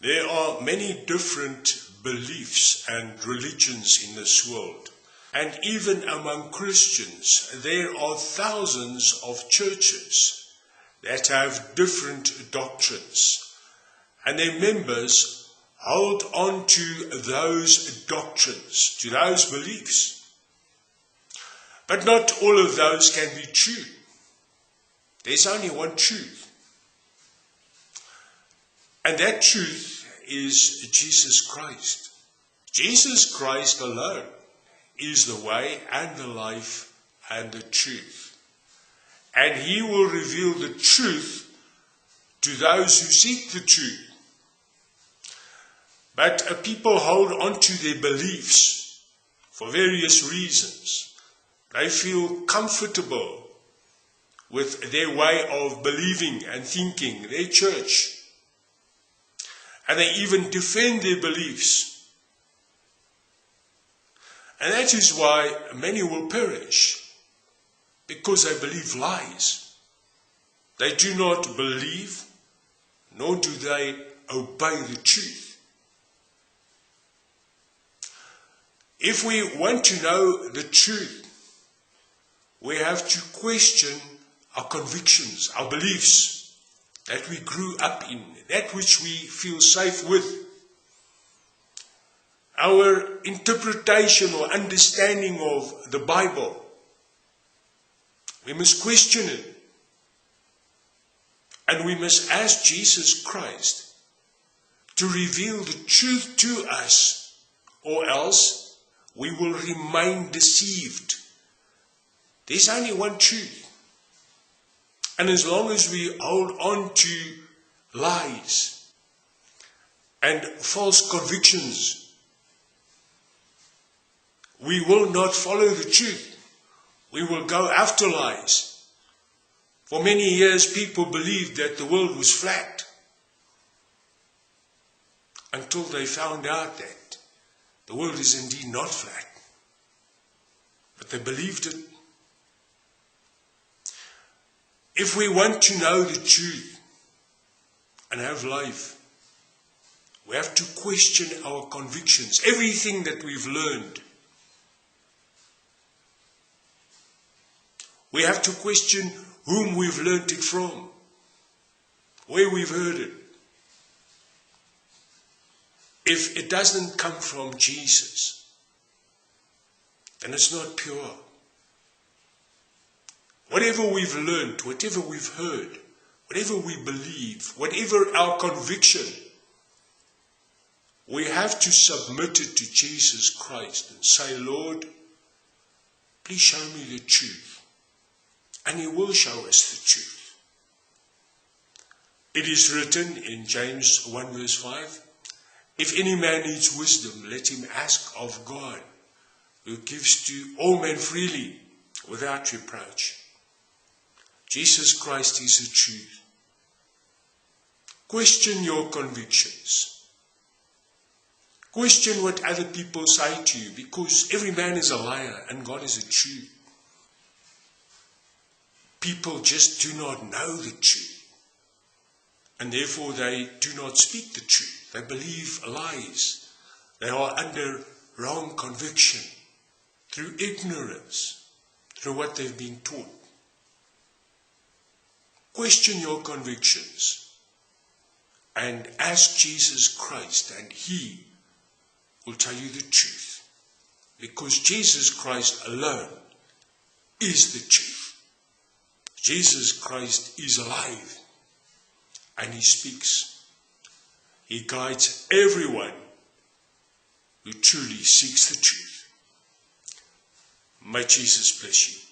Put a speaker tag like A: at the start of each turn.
A: There are many different beliefs and religions in this world. And even among Christians, there are thousands of churches that have different doctrines. And their members hold on to those doctrines, to those beliefs. But not all of those can be true. There's only one truth. And that truth is Jesus Christ. Jesus Christ alone is the way and the life and the truth. And he will reveal the truth to those who seek the truth. But uh, people hold on to their beliefs for various reasons. They feel comfortable with their way of believing and thinking, their church and they even defend their beliefs. And that is why many will perish, because they believe lies. They do not believe, nor do they obey the truth. If we want to know the truth, we have to question our convictions, our beliefs that we grew up in, that which we feel safe with. Our interpretation or understanding of the Bible, we must question it. And we must ask Jesus Christ to reveal the truth to us, or else we will remain deceived. There's only one truth. And as long as we hold on to lies and false convictions, we will not follow the truth. We will go after lies. For many years, people believed that the world was flat until they found out that the world is indeed not flat. But they believed it If we want to know the truth and have life, we have to question our convictions, everything that we've learned. We have to question whom we've learned it from, where we've heard it. If it doesn't come from Jesus, then it's not pure. Whatever we've learned, whatever we've heard, whatever we believe, whatever our conviction, we have to submit it to Jesus Christ and say, Lord, please show me the truth. And He will show us the truth. It is written in James 1 verse 5 If any man needs wisdom, let him ask of God, who gives to all men freely without reproach. Jesus Christ is the truth. Question your convictions. Question what other people say to you because every man is a liar and God is a truth. People just do not know the truth and therefore they do not speak the truth. They believe lies. They are under wrong conviction through ignorance, through what they've been taught. Question your convictions and ask Jesus Christ, and He will tell you the truth. Because Jesus Christ alone is the truth. Jesus Christ is alive and He speaks. He guides everyone who truly seeks the truth. May Jesus bless you.